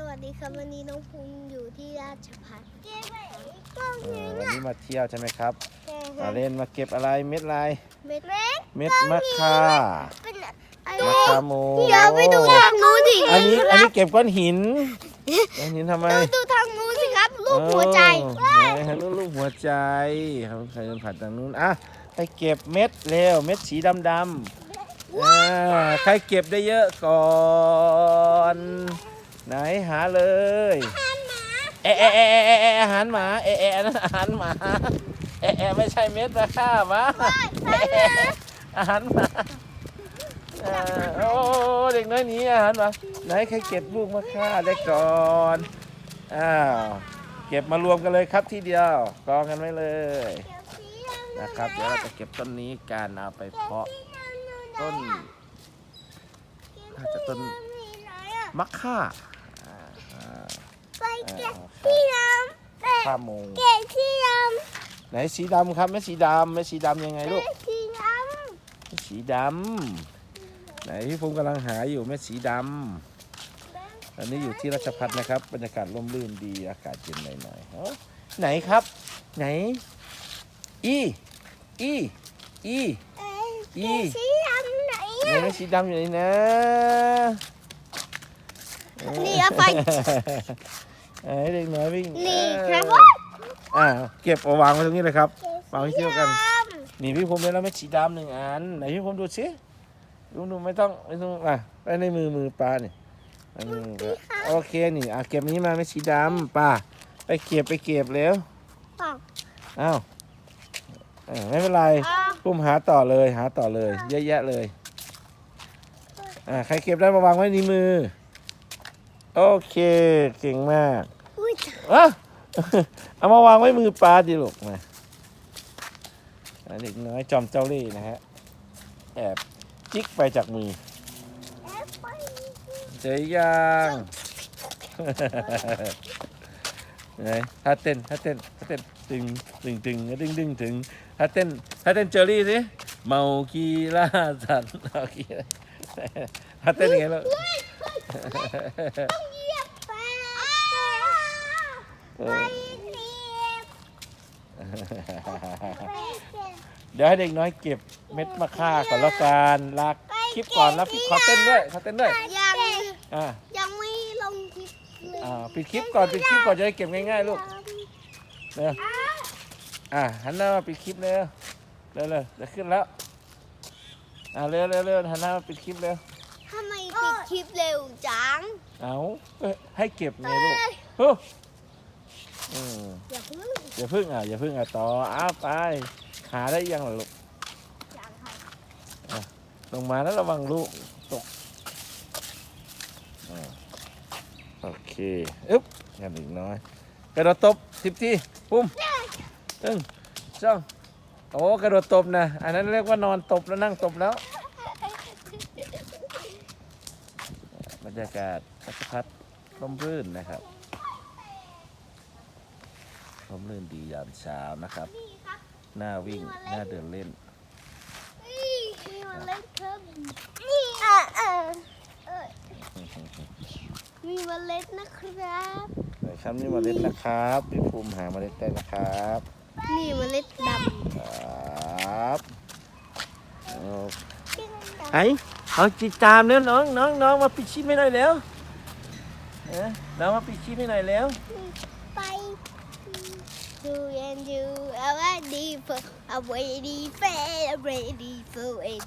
สวัสดีครับวันนี้น้องภูมิอยู่ที่ราชพัฒน์ก็เออวันนี้มาเที่ยวใช่ไหมครับแค่มาเล่นมาเก็บอะไรเม็ดอะไรเม็ดเล็กเม็ดมะค่าเป็นอะมะขามโมเดี๋ยวไปดูทางนู้นดิอันนี้อันนี้เก็บก้อนหินก้อนหินทำไมดูดูทางนู้นสิครับรูปหัวใจเออไหนฮะรูปรูปหัวใจเขาใครเดินผ่านทางนู้นอะไปเก็บเม็ดเร็วเม็ดสีดำดำๆอ่าใครเก็บได้เยอะก่อน ไหนหาเลยเอะเอะเอะเอะเอะอาหารหมาเอะเอะนั่นอาหารหมาเอะเอะไม่ใช่เม็ดมะค่าหมาเอะเอะอาหารหมาอ่าโอ้เด็กน้อยหนี้อาหารหมาไหนใครเก็บลูกมะค่าได้ก่อนอ้าวเก็บมารวมกันเลยครับที่เดียวกองกันไว้เลยนะครับ เดี๋ยวเราจะเก็บต้นนี้กันเอาไปเพาะต้นน่าจะต้นมะค่าอ่าอ่า ไปเก็บที่น้ำเก็บข้าโมงเก็บที่น้ไหนสีดำครับไม่สีดำไม่สีดำยังไงลูกำที่น้ไม่สีดำไหนพี่ภูมิกำลังหาอยู่แม่สีดำอันนี้อยู่ที่ราชพัฒนะครับบรรยากาศร่มรื่นดีอากาศเย็นหน่อยๆเอ้าไหนครับ ไหนอีอีอีำเอ้ยอีเก็บที่น้ำไหนไหนอะแม่สีดำอยู่ไหนนะ นี่เอาไปไหนเด็กน้อยวิ่งนี่เออครับอ่าเก็บเอาวางไว้ตรงนี้เลยครับวางไว้เที่ยวกันที่ำนี่พี่ภูมิได้แล้วเม็ดสีดำหนึ่งอันไหนพี่ภูมิดูสิดูดูไม่ต้องไม่ต้องอะไปในมือมือปลาเนี่ยอันนี้ก็โอเคนี่อะเก็บนี้มาเม็ดสีดำปลาไปเก็บไปเก็บเร็วอ้าวอ้าวเออไม่เป็นไรอ้าวภูมิหาต่อเลยหาต่อเลย เยอะแยะเลยอ่าใครเก็บได้มาวางไว้ในมือ โอเค เก่งมากอุ้ยอะเอามาวางไว้มือปลาดิลูกมาอะเด็กน้อยจอมเจ้าเล่ห์นะฮะ แอบจิกไปจากมือแอปเปิ้ลเจอยังไหนถ้าเต้นถ้าเต้นถ้าเต้นตึงตึงตึงตึงตึงตึงถ้าเต้นถ้าเต้นเจอรี่สิเมาคีล่าสัตว์เมาคีล่าถ้าเต้นยังไงลู กเหยียบไปเอไปอเรียบไปเก็บเดี๋ยวให้เด็กน้อยเก็บเม็ดมะค่าก่อนแล้วกันลากคลิปก่อนแล้วขอเต้นด้วยขอเต้นด้วยยังอ่ายังไม่ลงคลิปเลยอ่าปิดคลิปก่อนปิดคลิปก่อนจะได้เก็บง่ายๆลูกเร็วอ่าหันหน้ามาปิดคลิปเร็วเร็วเร็วจะขึ้นแล้วอ่าเร็วเร็วเร็วหันหน้ามาปิดคลิปเร็วทำไมปิด คลิปเร็วจัง เอาเอ้ยให้เก็บไงลูกเฮ้ยอืมอย่าเพิ่งอย่าพึ่งอะอย่าพึ่งอะต่ออ้าวไป หาได้ยังล่ะลูกจังค่ะลงมาแล้วระวังลูกตกอ่าโอเคอึ๊บกันอีกน้อยกระโดดตบสิบทีปุ้มตึ้งจ้องโอ้กระโดดตบนะ อันนั้นเรียกว่านอนตบแล้วนั่งตบแล้วบ รรยากาศพัดพัดร่มรื่นนะครับร่มรื่นดียามเช้านะครับนี่ครับหน้าวิ่งหน้าเดินเล่นนี่นี่มันเล็ดครับนี่อะอะเอ้ยมีเมล็ดนะครับไหนครับนี่เมล็ดนะครับ พี่ภูมิหาเมล็ดได้นะครับ นี่เมล็ดดครับเอาำไอ้ เอาจิตามแล้วน้องน้องน้องมาปิดชิปให้หน่อยแล้วเอ๊ะน้องมาปิดชิปให้หน่อยแล้วไป Do and you are ready for I'm ready for I'm ready for it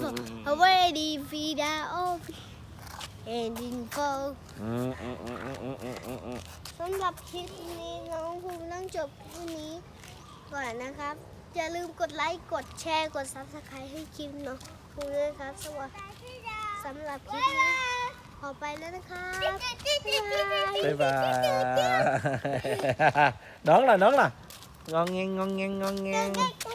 for I'm ready for the off ending for อืมอืมอืมอืมอืมอืมอืมอืมสำหรับคลิปนี้น้องภูมิต้องจบคลิปนี้ก่อนนะครับ อย่าลืมกดไลค์ กดแชร์ กด subscribe ให้คลิปเน้อง ภูมิด้วยครับสวัสดีสำหรับคลิปนี้ขอไปแล้วนะครับบ๊ายบายบ๊ายบายน้องล่ะ น้องล่ะ งองแงงงองแงงงองแงง Bye.